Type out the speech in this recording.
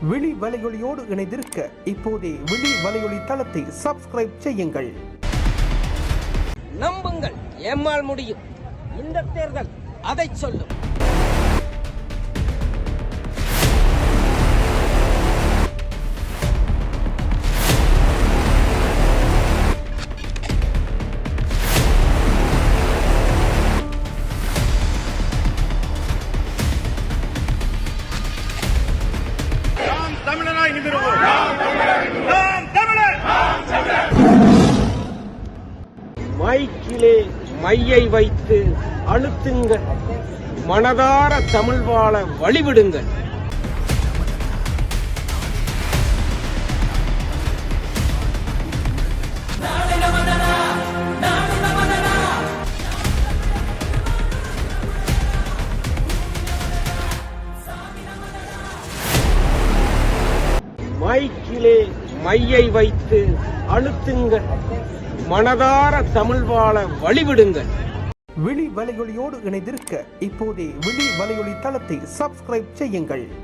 விழி வலையொலியோடு இணைந்திருக்க இப்போதே விழி வலையொலி தளத்தை சப்ஸ்கிரைப் செய்யுங்கள். நம்புங்கள் எம்மால் முடியும். இந்த தேர்தல் அதை சொல்லும். தமிழனாய் நிமிருவோம் நாம் தமிழர். மைக்கிலே மையை வைத்து அழுத்துங்கள். மனதார தமிழ் வாழ வழிவிடுங்கள். மைக்கிலே மையை வைத்து அழுத்துங்கள். மனதார தமிழ் வாழ வழிவிடுங்கள். விழி வலையொலியோடு இணைந்திருக்க இப்போதே விழி வலையொலி தளத்தை சப்ஸ்கிரைப் செய்யுங்கள்.